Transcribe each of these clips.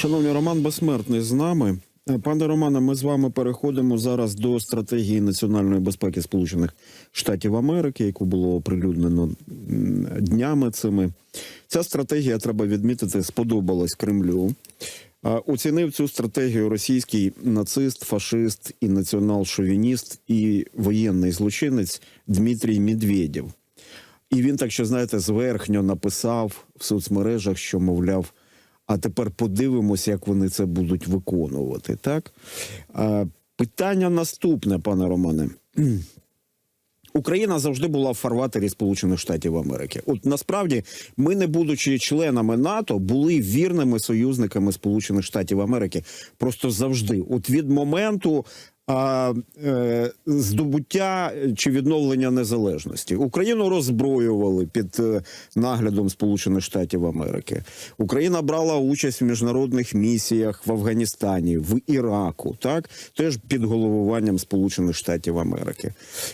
Шановні, Роман Безсмертний з нами. Е, Пане Романе, ми з вами переходимо зараз до стратегії національної безпеки Сполучених Штатів Америки, яку було оприлюднено днями цими. Ця стратегія треба відмітити, сподобалась Кремлю. Оцінив цю стратегію російський нацист, фашист і націонал-шовініст і воєнний злочинець Дмитрій Медведєв. І він так, що знаєте, зверхньо написав в соцмережах, що мовляв. А тепер подивимося, як вони це будуть виконувати. Так питання наступне, пане Романе. Україна завжди була в фарватері Сполучених Штатів Америки. От насправді ми, не будучи членами НАТО, були вірними союзниками Сполучених Штатів Америки. Просто завжди, от від моменту. Е, здобуття чи відновлення незалежності Україну роззброювали під е, наглядом Сполучених Штатів Америки. Україна брала участь в міжнародних місіях в Афганістані, в Іраку, так теж під головуванням Сполучених Штатів Америки.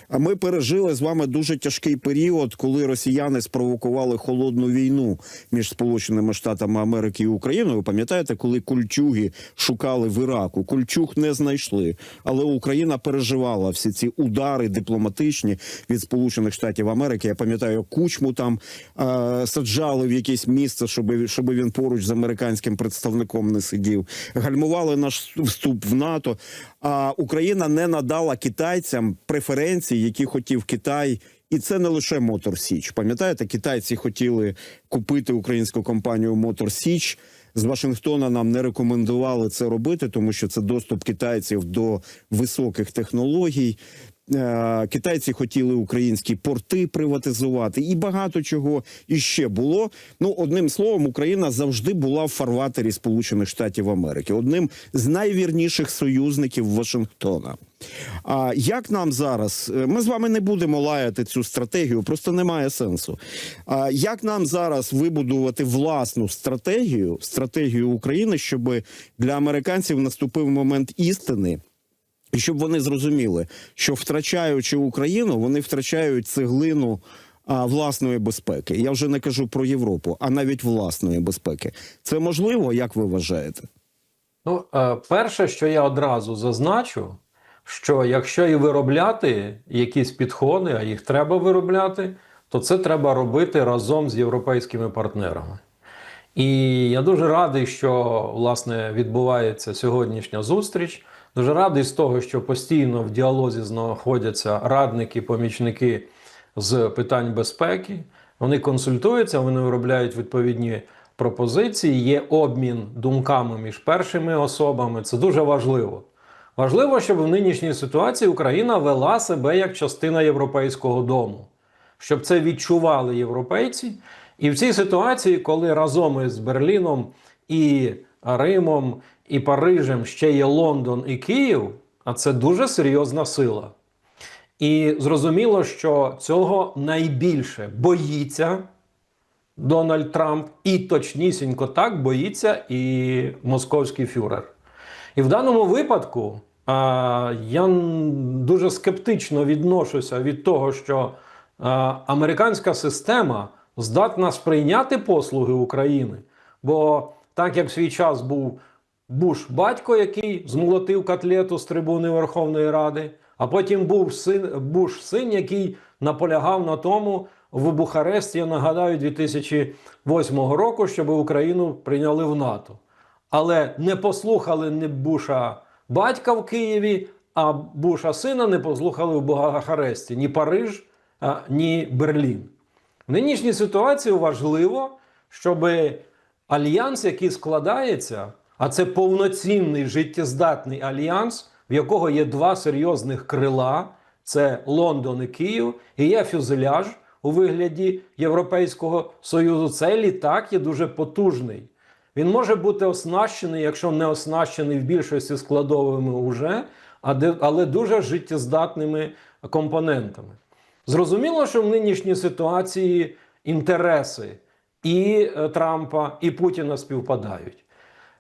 А ми пережили з вами дуже тяжкий період, коли росіяни спровокували холодну війну між Сполученими Штатами Америки і Україною. Ви пам'ятаєте, коли кульчуги шукали в Іраку? Кульчуг не знайшли, але Україна переживала всі ці удари дипломатичні від Сполучених Штатів Америки. Я пам'ятаю, кучму там е, саджали в якесь місце, щоб, щоб він поруч з американським представником не сидів. Гальмували наш вступ в НАТО. А Україна не надала китайцям преференцій, які хотів Китай. І це не лише Мотор Січ. Пам'ятаєте, китайці хотіли купити українську компанію Мотор Січ. З Вашингтона нам не рекомендували це робити, тому що це доступ китайців до високих технологій. Е, Китайці хотіли українські порти приватизувати і багато чого іще було. Ну одним словом, Україна завжди була в фарватері Сполучених Штатів Америки, одним з найвірніших союзників Вашингтона. А як нам зараз? е, Ми з вами не будемо лаяти цю стратегію, просто немає сенсу. А як нам зараз вибудувати власну стратегію, стратегію України, щоб для американців наступив момент істини? І щоб вони зрозуміли, що втрачаючи Україну, вони втрачають цеглину а, власної безпеки. Я вже не кажу про Європу, а навіть власної безпеки. Це можливо, як ви вважаєте? Ну, е, перше, що я одразу зазначу, що якщо і виробляти якісь підходи, а їх треба виробляти, то це треба робити разом з європейськими партнерами. І я дуже радий, що власне відбувається сьогоднішня зустріч. Дуже радий з того, що постійно в діалозі знаходяться радники, помічники з питань безпеки. Вони консультуються, вони виробляють відповідні пропозиції, є обмін думками між першими особами. Це дуже важливо. Важливо, щоб в нинішній ситуації Україна вела себе як частина європейського дому, щоб це відчували європейці. І в цій ситуації, коли разом із Берліном і Римом і Парижем ще є Лондон і Київ, а це дуже серйозна сила. І зрозуміло, що цього найбільше боїться Дональд Трамп, і точнісінько так боїться і московський фюрер. І в даному випадку а, я дуже скептично відношуся від того, що а, американська система здатна сприйняти послуги України. Бо так як в свій час був Буш батько, який змолотив котлету з трибуни Верховної Ради, а потім був син, Буш син, який наполягав на тому в Бухаресті, я нагадаю, 2008 року, щоб Україну прийняли в НАТО. Але не послухали не Буша батька в Києві, а Буша сина не послухали в Бухаресті ні Париж, ні Берлін. В нинішній ситуації важливо, щоб альянс, який складається, а це повноцінний життєздатний альянс, в якого є два серйозних крила: це Лондон і Київ, і є фюзеляж у вигляді Європейського Союзу. Цей літак є дуже потужний. Він може бути оснащений, якщо не оснащений в більшості складовими уже, але дуже життєздатними компонентами. Зрозуміло, що в нинішній ситуації інтереси і е, Трампа, і Путіна співпадають.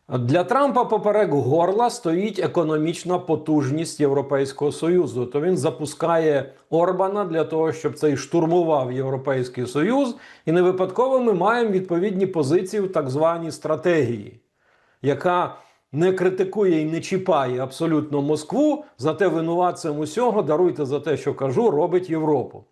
Для Трампа поперек горла стоїть економічна потужність Європейського Союзу. То він запускає Орбана для того, щоб цей штурмував Європейський Союз, і не випадково ми маємо відповідні позиції в так званій стратегії. яка не критикує і не чіпає абсолютно Москву, зате винуватцем усього, даруйте за те, що кажу, робить Європу.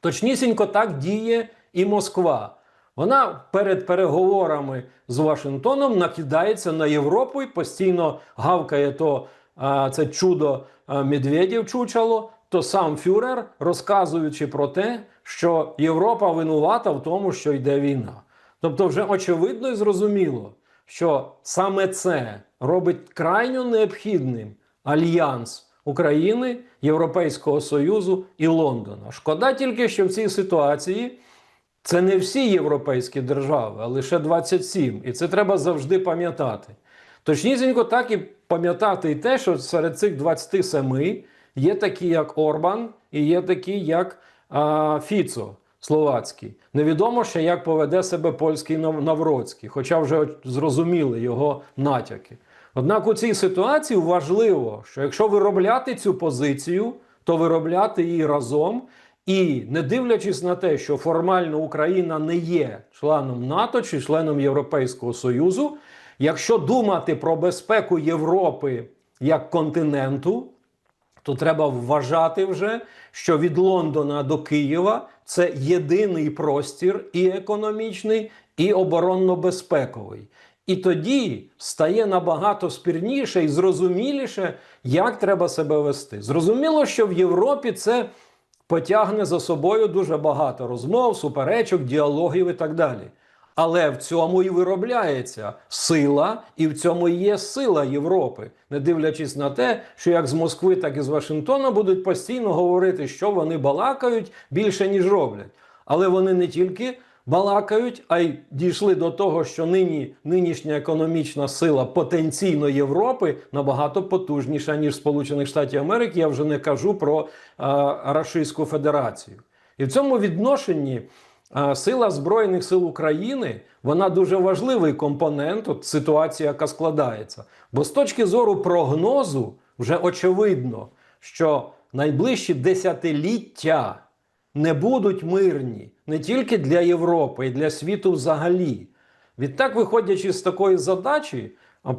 Точнісінько так діє і Москва. Вона перед переговорами з Вашингтоном накидається на Європу і постійно гавкає то а, це чудо а, Медведєв чучало, то сам Фюрер, розказуючи про те, що Європа винувата в тому, що йде війна. Тобто, вже очевидно і зрозуміло, що саме це робить крайньо необхідним альянс України, Європейського Союзу і Лондона. Шкода тільки, що в цій ситуації це не всі європейські держави, а лише 27. І це треба завжди пам'ятати. Точнісінько так і пам'ятати і те, що серед цих 27 є такі, як Орбан, і є такі, як а, Фіцо словацький. Невідомо ще, як поведе себе польський Навроцький, хоча вже зрозуміли його натяки. Однак у цій ситуації важливо, що якщо виробляти цю позицію, то виробляти її разом. І не дивлячись на те, що формально Україна не є членом НАТО чи членом Європейського Союзу, якщо думати про безпеку Європи як континенту, то треба вважати вже, що від Лондона до Києва це єдиний простір і економічний, і оборонно-безпековий. І тоді стає набагато спірніше і зрозуміліше, як треба себе вести. Зрозуміло, що в Європі це потягне за собою дуже багато розмов, суперечок, діалогів і так далі. Але в цьому і виробляється сила, і в цьому і є сила Європи, не дивлячись на те, що як з Москви, так і з Вашингтона будуть постійно говорити, що вони балакають більше ніж роблять. Але вони не тільки балакають, а й дійшли до того, що нині нинішня економічна сила потенційно Європи набагато потужніша ніж Сполучених Штатів Америки. Я вже не кажу про а, Рашистську Федерацію. І в цьому відношенні. Сила Збройних сил України вона дуже важливий компонент от ситуації, яка складається. Бо з точки зору прогнозу вже очевидно, що найближчі десятиліття не будуть мирні не тільки для Європи, і для світу взагалі. Відтак, виходячи з такої задачі,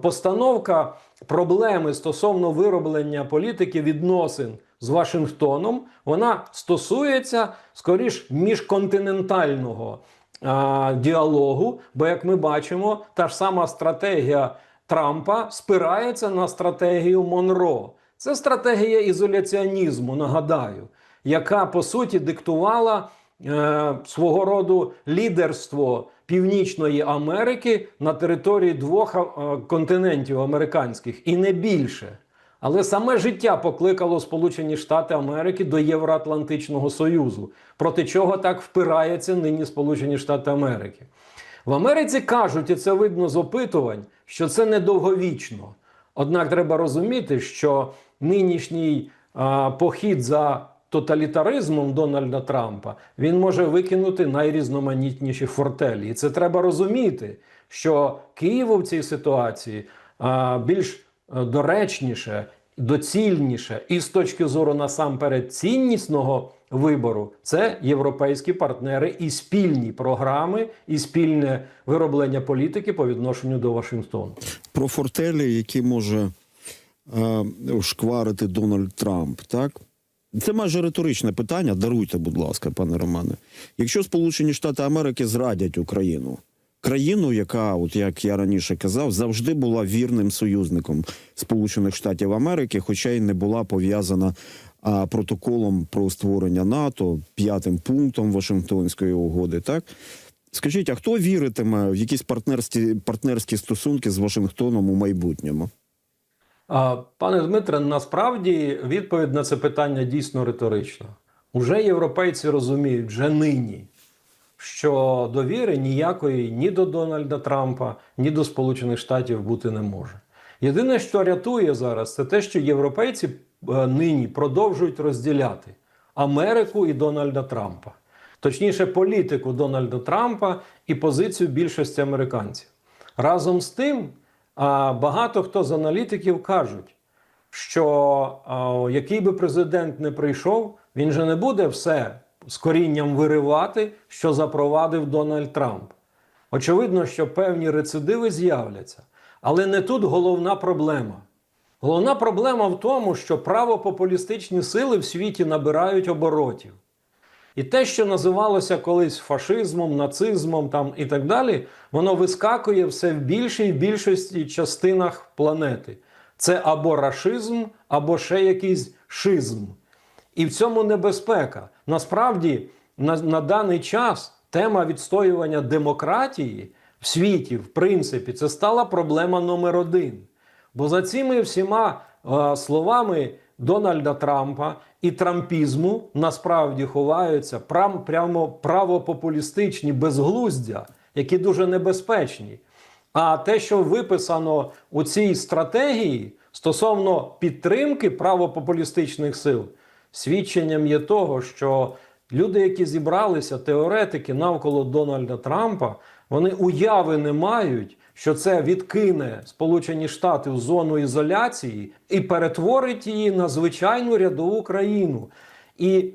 постановка проблеми стосовно вироблення політики відносин з Вашингтоном, вона стосується скоріш міжконтинентального а, діалогу. Бо, як ми бачимо, та ж сама стратегія Трампа спирається на стратегію Монро. Це стратегія ізоляціонізму, нагадаю, яка по суті диктувала е, свого роду лідерство Північної Америки на території двох е, континентів американських і не більше. Але саме життя покликало Сполучені Штати Америки до Євроатлантичного Союзу, проти чого так впираються нині Сполучені Штати Америки. В Америці кажуть, і це видно з опитувань, що це недовговічно. Однак треба розуміти, що нинішній а, похід за тоталітаризмом Дональда Трампа він може викинути найрізноманітніші фортелі. І це треба розуміти, що Києву в цій ситуації а, більш е, доречніше, доцільніше і з точки зору насамперед ціннісного вибору це європейські партнери і спільні програми, і спільне вироблення політики по відношенню до Вашингтону. Про фортелі, які може е, шкварити Дональд Трамп, так? Це майже риторичне питання. Даруйте, будь ласка, пане Романе. Якщо Сполучені Штати Америки зрадять Україну, країну, яка, от як я раніше казав, завжди була вірним союзником Сполучених Штатів Америки, хоча й не була пов'язана протоколом про створення НАТО, п'ятим пунктом Вашингтонської угоди, так? Скажіть, а хто віритиме в якісь партнерські, партнерські стосунки з Вашингтоном у майбутньому? Пане Дмитре, насправді відповідь на це питання дійсно риторична. Уже європейці розуміють вже нині, що довіри ніякої ні до Дональда Трампа, ні до Сполучених Штатів бути не може. Єдине, що рятує зараз, це те, що європейці е, нині продовжують розділяти Америку і Дональда Трампа, точніше, політику Дональда Трампа і позицію більшості американців. Разом з тим, а, багато хто з аналітиків кажуть, що який би президент не прийшов, він же не буде все з корінням виривати, що запровадив Дональд Трамп. Очевидно, що певні рецидиви з'являться. Але не тут головна проблема. Головна проблема в тому, що правопопулістичні сили в світі набирають оборотів. І те, що називалося колись фашизмом, нацизмом там, і так далі, воно вискакує все в більшій більшості частинах планети. Це або рашизм, або ще якийсь шизм. І в цьому небезпека. Насправді, на, на даний час тема відстоювання демократії в світі, в принципі, це стала проблема номер один. Бо за цими всіма е, словами Дональда Трампа і трампізму насправді ховаються прям, прямо правопопулістичні безглуздя, які дуже небезпечні. А те, що виписано у цій стратегії стосовно підтримки правопопулістичних сил, свідченням є того, що люди, які зібралися, теоретики навколо Дональда Трампа, вони уяви не мають, що це відкине Сполучені Штати в зону ізоляції і перетворить її на звичайну рядову країну. І е,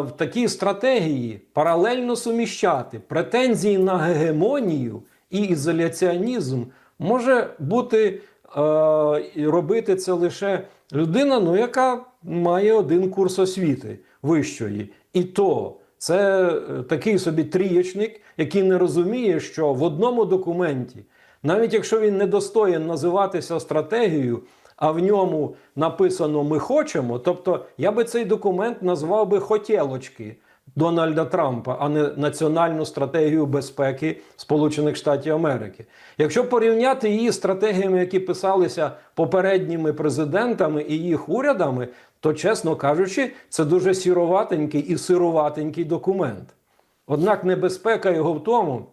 в такій стратегії паралельно суміщати претензії на гегемонію і ізоляціонізм може бути е, робити це лише людина, ну, яка має один курс освіти вищої. І то це е, такий собі трієчник, який не розуміє, що в одному документі, навіть якщо він не достоїн називатися стратегією, а в ньому написано Ми хочемо. Тобто я би цей документ назвав би хотілочки Дональда Трампа, а не національну стратегію безпеки Сполучених Штатів Америки. Якщо порівняти її з стратегіями, які писалися попередніми президентами і їх урядами, то, чесно кажучи, це дуже сіроватенький і сируватенький документ. Однак небезпека його в тому,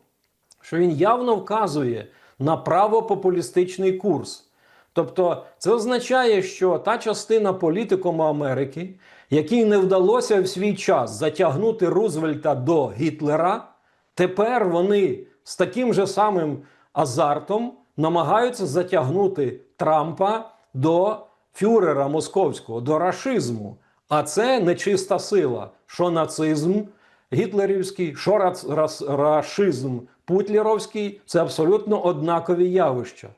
що він явно вказує на правопопулістичний курс. Тобто це означає, що та частина політикуму Америки, якій не вдалося в свій час затягнути Рузвельта до Гітлера, тепер вони з таким же самим азартом намагаються затягнути Трампа до фюрера московського, до рашизму. А це нечиста сила, що нацизм гітлерівський, що рац- рас- рашизм путлеровський це абсолютно однакові явища.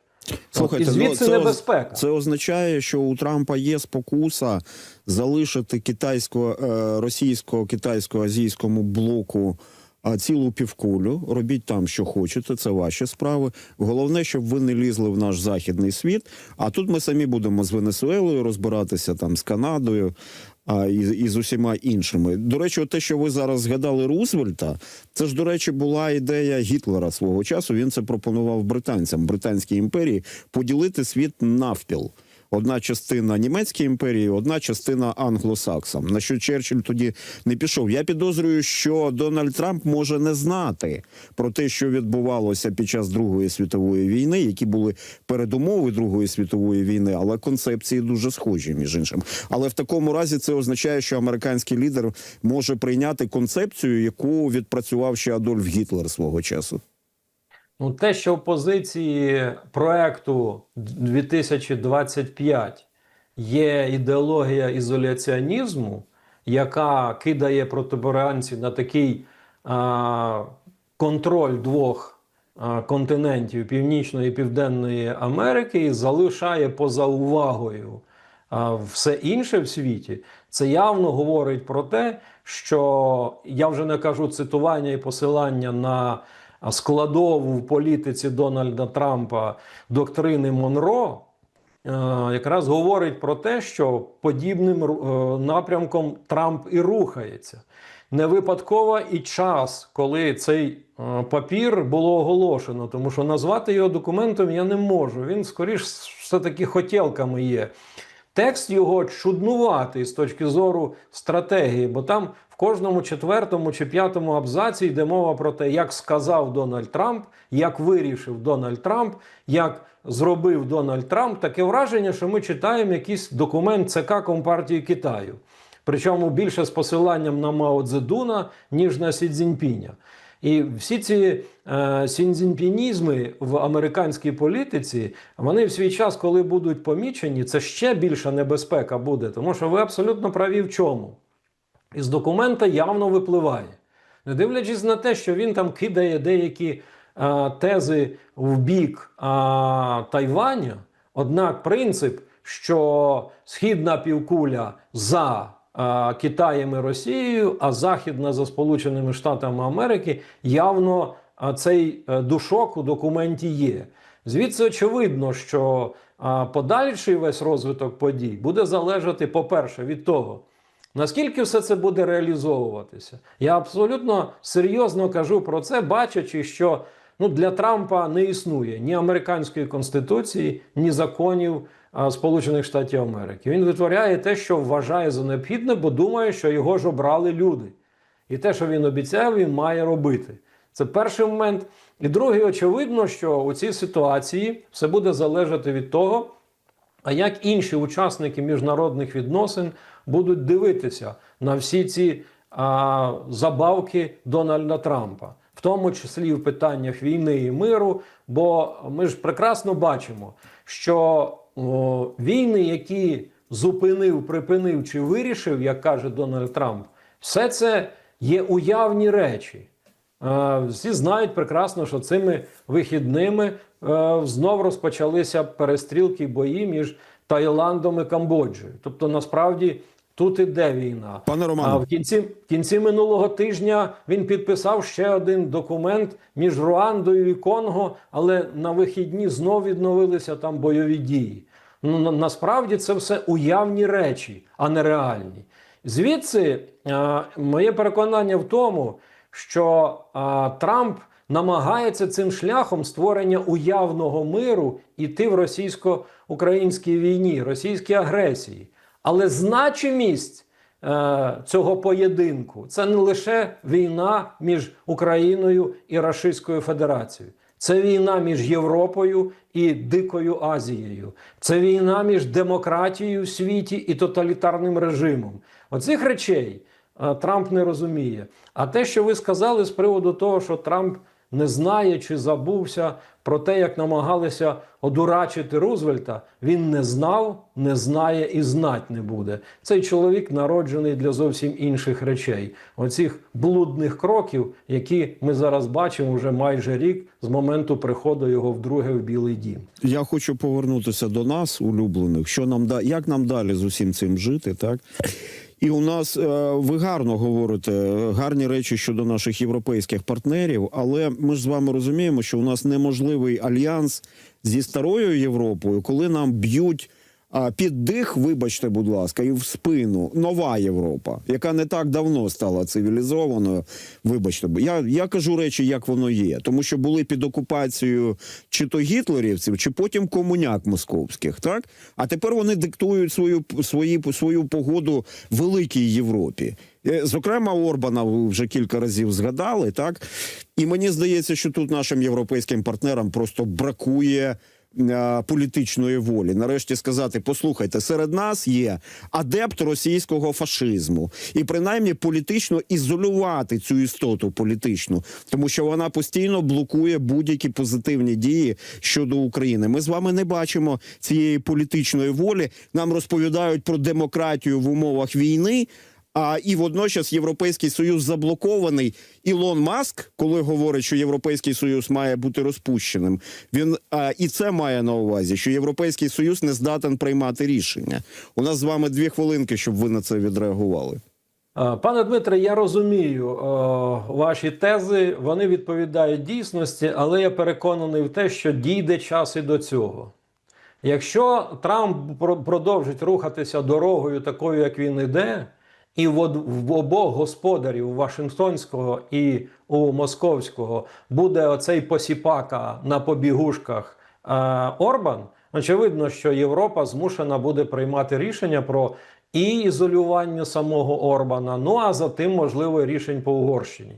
Слухайте, і звідси ну, це, небезпека. Це означає, що у Трампа є спокуса залишити китайсько, е, російсько, китайсько, азійському блоку. А цілу півкулю робіть там, що хочете, це ваші справи. Головне, щоб ви не лізли в наш західний світ. А тут ми самі будемо з Венесуелою розбиратися там з Канадою а, і, і з усіма іншими. До речі, те, що ви зараз згадали Рузвельта, це ж, до речі, була ідея Гітлера свого часу. Він це пропонував британцям, британській імперії, поділити світ навпіл. Одна частина німецької імперії, одна частина англосаксам. На що Черчилль тоді не пішов. Я підозрюю, що Дональд Трамп може не знати про те, що відбувалося під час Другої світової війни, які були передумови Другої світової війни, але концепції дуже схожі між іншим. Але в такому разі це означає, що американський лідер може прийняти концепцію, яку відпрацював ще Адольф Гітлер свого часу. Ну, те, що в позиції проекту 2025 є ідеологія ізоляціонізму, яка кидає протиборанців на такий а, контроль двох а, континентів Північної і Південної Америки і залишає поза увагою а, все інше в світі, це явно говорить про те, що я вже не кажу цитування і посилання на складову в політиці Дональда Трампа доктрини Монро. е, Якраз говорить про те, що подібним е, напрямком Трамп і рухається. Не випадково і час, коли цей е, папір було оголошено, тому що назвати його документом я не можу. Він скоріш все-таки хотілками є. Текст його чуднуватий з точки зору стратегії, бо там кожному четвертому чи п'ятому абзаці йде мова про те, як сказав Дональд Трамп, як вирішив Дональд Трамп, як зробив Дональд Трамп. Таке враження, що ми читаємо якийсь документ ЦК Компартії Китаю. Причому більше з посиланням на Мао Цзедуна, ніж на Сі Цзіньпіня. І всі ці е, сінзінпінізми в американській політиці, вони в свій час, коли будуть помічені, це ще більша небезпека буде, тому що ви абсолютно праві в чому. Із документа явно випливає. Не дивлячись на те, що він там кидає деякі е, тези в бік е, Тайваня. Однак принцип, що східна півкуля за е, Китаєм і Росією, а західна за Сполученими Штатами Америки, явно е, цей душок у документі є. Звідси очевидно, що е, подальший весь розвиток подій буде залежати, по-перше, від того, Наскільки все це буде реалізовуватися? Я абсолютно серйозно кажу про це, бачачи, що ну, для Трампа не існує ні американської конституції, ні законів Сполучених Штатів Америки. Він витворяє те, що вважає за необхідне, бо думає, що його ж обрали люди. І те, що він обіцяв, він має робити. Це перший момент. І другий, очевидно, що у цій ситуації все буде залежати від того, а як інші учасники міжнародних відносин будуть дивитися на всі ці а, забавки Дональда Трампа, в тому числі в питаннях війни і миру. Бо ми ж прекрасно бачимо, що о, війни, які зупинив, припинив чи вирішив, як каже Дональд Трамп, все це є уявні речі. Е, Всі знають прекрасно, що цими вихідними е, знов розпочалися перестрілки і бої між Таїландом і Камбоджею. Тобто, насправді тут іде війна. Пане Романе. А в кінці, в кінці минулого тижня він підписав ще один документ між Руандою і Конго, але на вихідні знов відновилися там бойові дії. Ну на- насправді це все уявні речі, а не реальні. Звідси е, моє переконання в тому, що е, Трамп намагається цим шляхом створення уявного миру іти в російсько-українській війні, російській агресії. Але значимість е, цього поєдинку це не лише війна між Україною і Рашистською Федерацією. Це війна між Європою і Дикою Азією. Це війна між демократією в світі і тоталітарним режимом. Оцих речей е, Трамп не розуміє. А те, що ви сказали з приводу того, що Трамп не знає чи забувся про те, як намагалися одурачити Рузвельта, він не знав, не знає і знать не буде. Цей чоловік народжений для зовсім інших речей, оцих блудних кроків, які ми зараз бачимо вже майже рік з моменту приходу його вдруге в Білий Дім. Я хочу повернутися до нас, улюблених. Що нам да як нам далі з усім цим жити, так? І у нас е, ви гарно говорите гарні речі щодо наших європейських партнерів, але ми ж з вами розуміємо, що у нас неможливий альянс зі старою Європою, коли нам б'ють. Під дих, вибачте, будь ласка, і в спину нова Європа, яка не так давно стала цивілізованою. Вибачте, я, я кажу речі, як воно є, тому що були під окупацією чи то гітлерівців, чи потім комуняк московських, так а тепер вони диктують свою свої свою погоду великій Європі. Е, Зокрема, Орбана вже кілька разів згадали, так і мені здається, що тут нашим європейським партнерам просто бракує політичної волі. Нарешті сказати: послухайте, серед нас є адепт російського фашизму, і принаймні політично ізолювати цю істоту політичну, тому що вона постійно блокує будь-які позитивні дії щодо України. Ми з вами не бачимо цієї політичної волі. Нам розповідають про демократію в умовах війни. А і водночас Європейський Союз заблокований. Ілон Маск, коли говорить, що Європейський Союз має бути розпущеним, він а, і це має на увазі, що Європейський Союз не здатен приймати рішення. У нас з вами дві хвилинки, щоб ви на це відреагували. Пане Дмитре, я розумію е, ваші тези, вони відповідають дійсності, але я переконаний в те, що дійде час і до цього. Якщо Трамп продовжить рухатися дорогою такою, як він іде, і в, обох господарів Вашингтонського і у Московського буде оцей посіпака на побігушках е, Орбан, очевидно, що Європа змушена буде приймати рішення про і ізолювання самого Орбана, ну а за тим, можливо, рішень по Угорщині.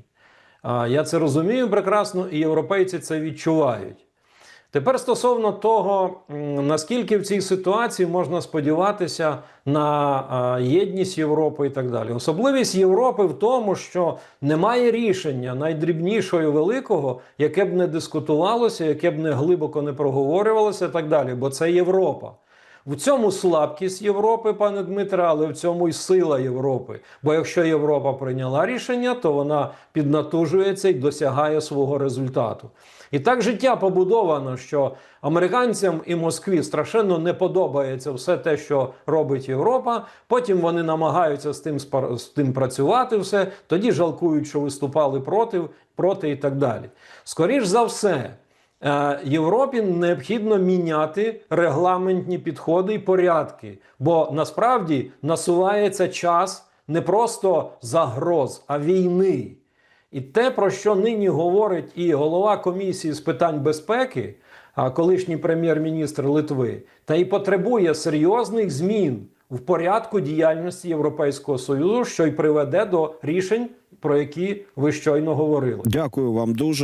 А, Я це розумію прекрасно, і європейці це відчувають. Тепер стосовно того, наскільки в цій ситуації можна сподіватися на єдність Європи і так далі. Особливість Європи в тому, що немає рішення найдрібнішого і великого, яке б не дискутувалося, яке б не глибоко не проговорювалося, і так далі, бо це Європа. В цьому слабкість Європи, пане Дмитре, але в цьому і сила Європи. Бо якщо Європа прийняла рішення, то вона піднатужується і досягає свого результату. І так життя побудовано, що американцям і Москві страшенно не подобається все те, що робить Європа. Потім вони намагаються з тим з тим працювати. Все тоді жалкують, що виступали проти, проти і так далі. Скоріш за все. Е, Європі необхідно міняти регламентні підходи і порядки, бо насправді насувається час не просто загроз, а війни. І те, про що нині говорить і голова комісії з питань безпеки, колишній прем'єр-міністр Литви, та й потребує серйозних змін в порядку діяльності Європейського союзу, що й приведе до рішень, про які ви щойно говорили. Дякую вам дуже.